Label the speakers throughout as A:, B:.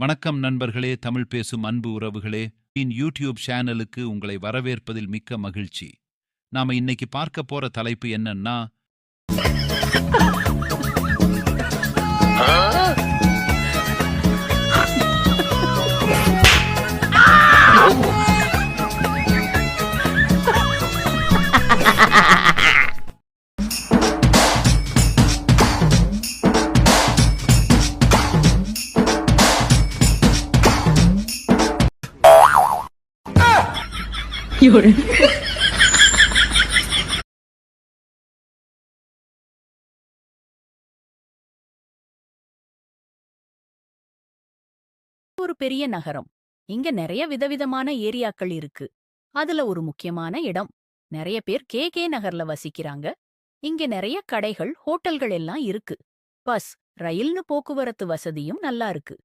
A: வணக்கம் நண்பர்களே தமிழ் பேசும் அன்பு உறவுகளே. இன் யூடியூப் சேனலுக்கு உங்களை வரவேற்பதில் மிக்க மகிழ்ச்சி. நாம இன்னைக்கு பார்க்க போற தலைப்பு என்னன்னா
B: ஒரு பெரிய நகரம். இங்க நிறைய விதவிதமான ஏரியாக்கள் இருக்கு. அதுல ஒரு முக்கியமான இடம். நிறைய பேர் கே கே நகர்ல வசிக்கிறாங்க. இங்க நிறைய கடைகள் ஹோட்டல்கள் எல்லாம் இருக்கு. பஸ் ரயில்னு போக்குவரத்து வசதியும் நல்லா இருக்கு.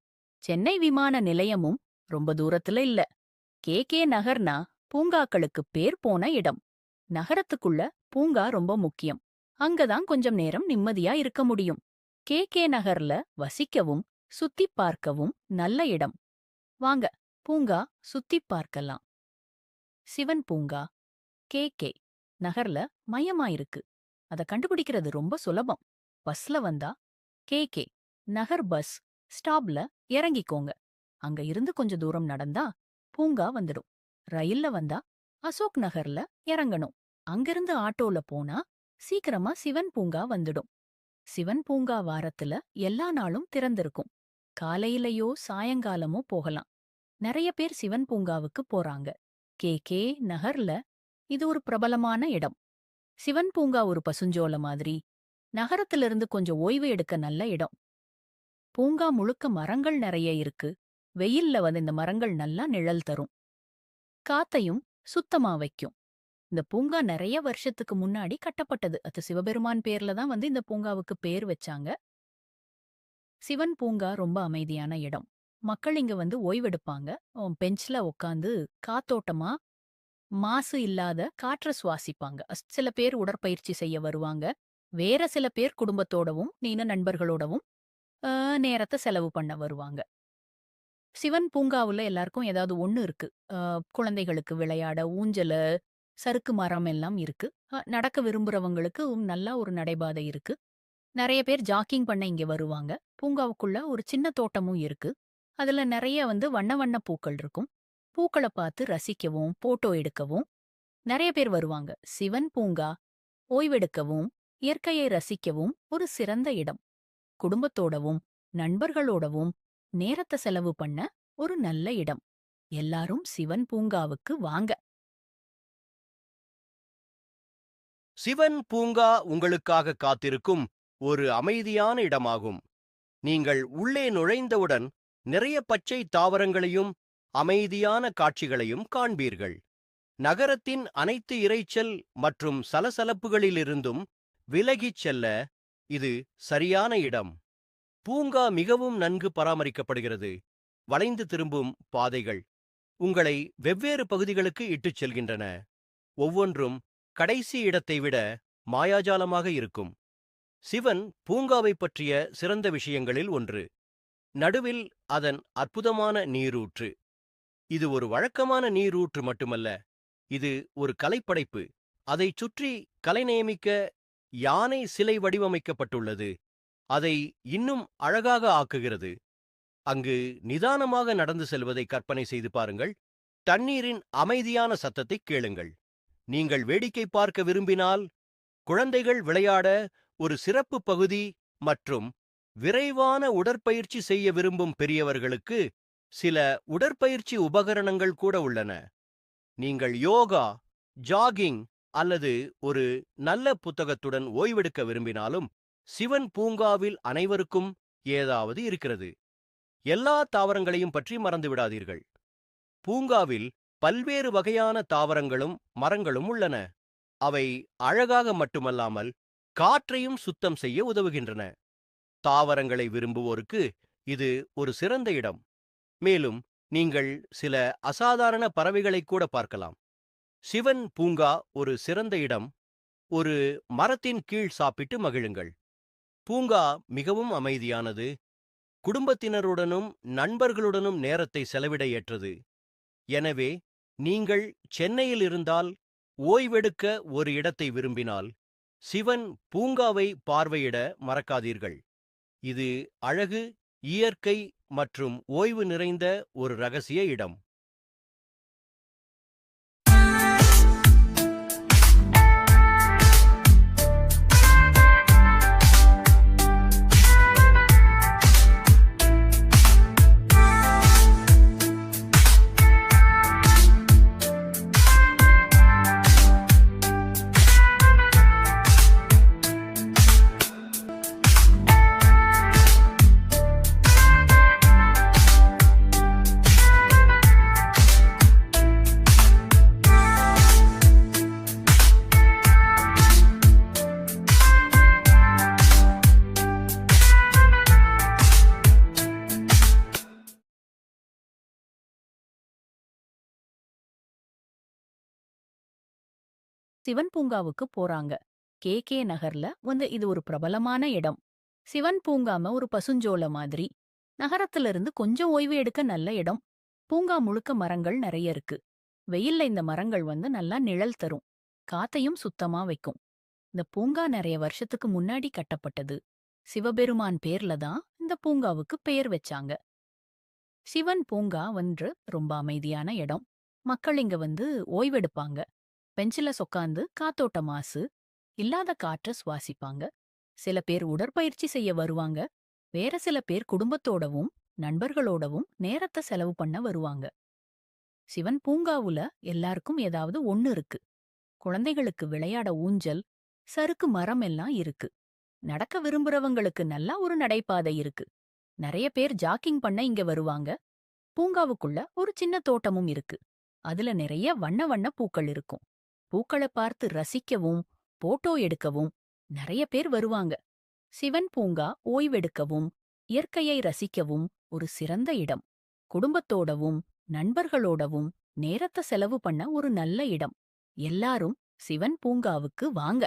B: சென்னை விமான நிலையமும் ரொம்ப தூரத்துல இல்ல. கே கே நகர்னா பூங்காக்களுக்கு பேர் போன இடம். நகரத்துக்குள்ள பூங்கா ரொம்ப முக்கியம். அங்கதான் கொஞ்சம் நேரம் நிம்மதியா இருக்க முடியும். கே. கே. நகர்ல வசிக்கவும் சுத்திப் பார்க்கவும் நல்ல இடம். வாங்க பூங்கா சுத்திப் பார்க்கலாம். சிவன் பூங்கா கே. கே. நகர்ல மயமாயிருக்கு அத கண்டுபிடிக்கிறது ரொம்ப சுலபம். பஸ்ல வந்தா கே. கே. நகர் பஸ் ஸ்டாப்ல இறங்கிக்கோங்க. அங்க இருந்து கொஞ்ச தூரம் நடந்தா பூங்கா வந்துடும். ரயில்ல வந்தா அசோக் நகர்ல இறங்கணும் அங்கிருந்து ஆட்டோல போனா சீக்கிரமா சிவன் பூங்கா வந்துடும். சிவன் பூங்கா வாரத்துல எல்லா நாளும் திறந்திருக்கும். காலையிலயோ சாயங்காலமோ போகலாம். நிறைய பேர் சிவன் பூங்காவுக்கு போறாங்க. கே. கே. நகர்ல இது ஒரு பிரபலமான இடம். சிவன் பூங்கா ஒரு பசுஞ்சோல மாதிரி. நகரத்திலிருந்து கொஞ்சம் ஓய்வு எடுக்க நல்ல இடம். பூங்கா முழுக்க மரங்கள் நிறைய இருக்கு. வெயில்ல வந்து இந்த மரங்கள் நல்லா நிழல் தரும். காத்தையும் சுத்தமா வைக்கும். இந்த பூங்கா நிறைய வருஷத்துக்கு முன்னாடி கட்டப்பட்டது. அது சிவபெருமான் பேர்ல தான் வந்து இந்த பூங்காவுக்கு பேர் வச்சாங்க. சிவன் பூங்கா ரொம்ப அமைதியான இடம். மக்கள் இங்க வந்து ஓய்வெடுப்பாங்க. பெஞ்ச்ல உட்காந்து காத்தோட்டமா மாசு இல்லாத காற்ற சுவாசிப்பாங்க. அஸ்- சில பேர் உடற்பயிற்சி செய்ய வருவாங்க. வேற சில பேர் குடும்பத்தோடவும் நீன நண்பர்களோடவும் நேரத்தை செலவு பண்ண வருவாங்க. சிவன் பூங்காவுல எல்லாருக்கும் ஏதாவது ஒன்று இருக்கு. அஹ், குழந்தைகளுக்கு விளையாட ஊஞ்சல சறுக்கு மரம் எல்லாம் இருக்கு. அஹ், நடக்க விரும்புறவங்களுக்கு நல்லா ஒரு நடைபாதை இருக்கு. நிறைய பேர் ஜாக்கிங் பண்ண இங்க வருவாங்க. பூங்காவுக்குள்ள ஒரு சின்ன தோட்டமும் இருக்கு. அதுல நிறைய வந்து வண்ண வண்ண பூக்கள் இருக்கும். பூக்களை பார்த்து ரசிக்கவும் போட்டோ எடுக்கவும் நிறைய பேர் வருவாங்க. சிவன் பூங்கா ஓய்வெடுக்கவும் இயற்கையை ரசிக்கவும் ஒரு சிறந்த இடம். குடும்பத்தோடவும் நண்பர்களோடவும் நேரத்தை செலவு பண்ண ஒரு நல்ல இடம். எல்லாரும் சிவன் பூங்காவுக்கு வாங்க.
C: சிவன் பூங்கா உங்களுக்காக காத்திருக்கும் ஒரு அமைதியான இடமாகும். நீங்கள் உள்ளே நுழைந்தவுடன் நிறைய பச்சை தாவரங்களையும் அமைதியான காட்சிகளையும் காண்பீர்கள். நகரத்தின் அனைத்து இரைச்சல் மற்றும் சலசலப்புகளிலிருந்தும் விலகிச் செல்ல இது சரியான இடம். பூங்கா மிகவும் நன்கு பராமரிக்கப்படுகிறது. வளைந்து திரும்பும் பாதைகள் உங்களை வெவ்வேறு பகுதிகளுக்கு இட்டுச் செல்கின்றன. ஒவ்வொன்றும் கடைசி இடத்தை விட மாயாஜாலமாக இருக்கும். சிவன் பூங்காவைப் பற்றிய சிறந்த விஷயங்களில் ஒன்று. நடுவில் அதன் அற்புதமான நீரூற்று. இது ஒரு வழக்கமான நீரூற்று மட்டுமல்ல இது ஒரு கலைப்படைப்பு. அதைச் சுற்றி கலைநயமிக்க யானை சிலை வடிவமைக்கப்பட்டுள்ளது. அதை இன்னும் அழகாக ஆக்குகிறது. அங்கு நிதானமாக நடந்து செல்வதை கற்பனை செய்து பாருங்கள். தண்ணீரின் அமைதியான சத்தத்தைக் கேளுங்கள். நீங்கள் வேடிக்கை பார்க்க விரும்பினால் குழந்தைகள் விளையாட ஒரு சிறப்பு பகுதி மற்றும் விரைவான உடற்பயிற்சி செய்ய விரும்பும் பெரியவர்களுக்கு சில உடற்பயிற்சி உபகரணங்கள் கூட உள்ளன. நீங்கள் யோகா ஜாகிங் அல்லது ஒரு நல்ல புத்தகத்துடன் ஓய்வெடுக்க விரும்பினாலும் சிவன் பூங்காவில் அனைவருக்கும் ஏதாவது இருக்கிறது. எல்லா தாவரங்களையும் பற்றி மறந்து விடாதீர்கள். பூங்காவில் பல்வேறு வகையான தாவரங்களும் மரங்களும் உள்ளன. அவை அழகாக மட்டுமல்லாமல் காற்றையும் சுத்தம் செய்ய உதவுகின்றன. தாவரங்களை விரும்புவோருக்கு இது ஒரு சிறந்த இடம். மேலும் நீங்கள் சில அசாதாரண பறவைகளைக் கூட பார்க்கலாம். சிவன் பூங்கா ஒரு சிறந்த இடம். ஒரு மரத்தின் கீழ் சாப்பிட்டு மகிழுங்கள். பூங்கா மிகவும் அமைதியானது. குடும்பத்தினருடனும் நண்பர்களுடனும் நேரத்தை செலவிட ஏற்றது. எனவே நீங்கள் சென்னையில் இருந்தால் ஓய்வெடுக்க ஒரு இடத்தை விரும்பினால் சிவன் பூங்காவை பார்வையிட மறக்காதீர்கள். இது அழகு இயற்கை மற்றும் ஓய்வு நிறைந்த ஒரு ரகசிய இடம்.
B: சிவன் பூங்காவுக்கு போறாங்க. கே. கே. நகர்ல வந்து இது ஒரு பிரபலமான இடம். சிவன் பூங்காம ஒரு பசுஞ்சோல மாதிரி. நகரத்துல இருந்து கொஞ்சம் ஓய்வு எடுக்க நல்ல இடம். பூங்கா முழுக்க மரங்கள் நிறைய இருக்கு. வெயில்ல இந்த மரங்கள் வந்து நல்லா நிழல் தரும். காத்தையும் சுத்தமா வைக்கும். இந்த பூங்கா நிறைய வருஷத்துக்கு முன்னாடி கட்டப்பட்டது. சிவபெருமான் பேர்ல தான் இந்த பூங்காவுக்கு பெயர் வச்சாங்க. சிவன் பூங்கா வந்து ரொம்ப அமைதியான இடம். மக்கள் இங்க வந்து ஓய்வெடுப்பாங்க. பெஞ்சில சொக்காந்து காத்தோட்ட மாசு இல்லாத காற்ற சுவாசிப்பாங்க. சில பேர் உடற்பயிற்சி செய்ய வருவாங்க. வேற சில பேர் குடும்பத்தோடவும் நண்பர்களோடவும் நேரத்தை செலவு பண்ண வருவாங்க. சிவன் பூங்காவுல எல்லாருக்கும் ஏதாவது ஒண்ணு இருக்கு. குழந்தைகளுக்கு விளையாட ஊஞ்சல் சறுக்கு மரம் எல்லாம் இருக்கு. நடக்க விரும்புறவங்களுக்கு நல்லா ஒரு நடைபாதை இருக்கு. நிறைய பேர் ஜாக்கிங் பண்ண இங்க வருவாங்க. பூங்காவுக்குள்ள ஒரு சின்ன தோட்டமும் இருக்கு. அதுல நிறைய வண்ண வண்ண பூக்கள் இருக்கும். பூக்களை பார்த்து ரசிக்கவும் போட்டோ எடுக்கவும் நிறைய பேர் வருவாங்க. சிவன் பூங்கா ஓய்வெடுக்கவும் இயற்கையை ரசிக்கவும் ஒரு சிறந்த இடம். குடும்பத்தோடவும் நண்பர்களோடவும் நேரத்தை செலவு பண்ண ஒரு நல்ல இடம். எல்லாரும் சிவன் பூங்காவுக்கு வாங்க.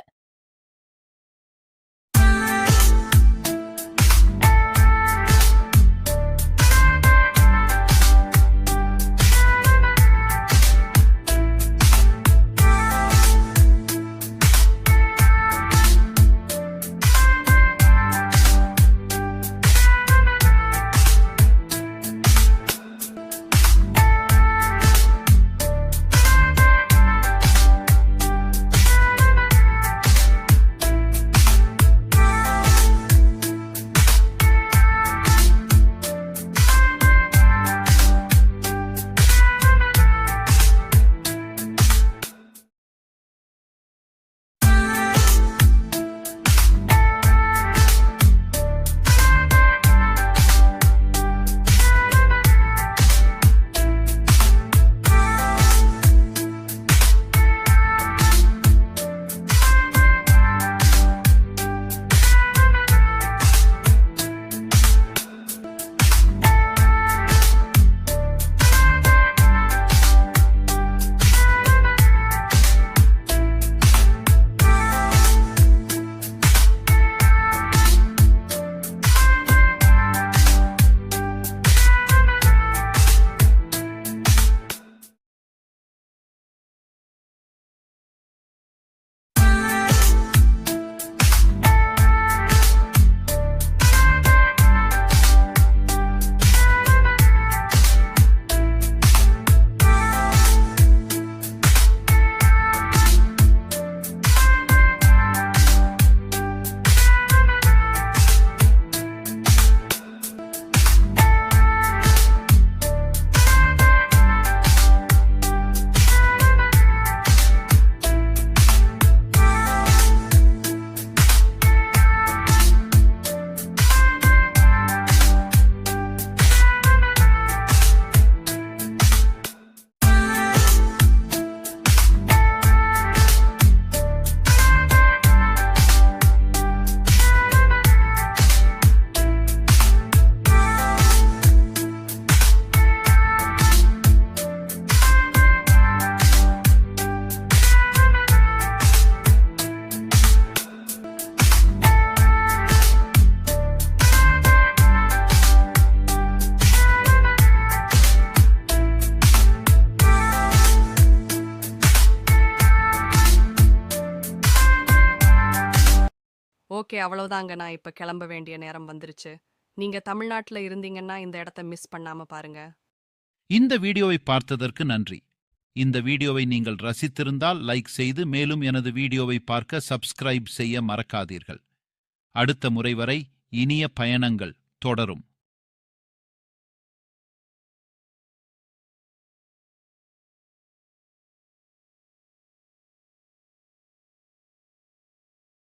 D: ஓகே அவ்வளவுதாங்க. நான் இப்ப கிளம்ப வேண்டிய நேரம் வந்துருச்சு. நீங்க தமிழ்நாட்டுல இருந்தீங்கன்னா இந்த இடத்த மிஸ் பண்ணாம பாருங்க.
A: இந்த வீடியோவை பார்த்ததற்கு நன்றி. இந்த வீடியோவை நீங்கள் ரசித்திருந்தால் லைக் செய்து மேலும் எனது வீடியோவை பார்க்க சப்ஸ்கிரைப் செய்ய மறக்காதீர்கள். அடுத்த முறை வரை இனிய பயணங்கள் தொடரும்.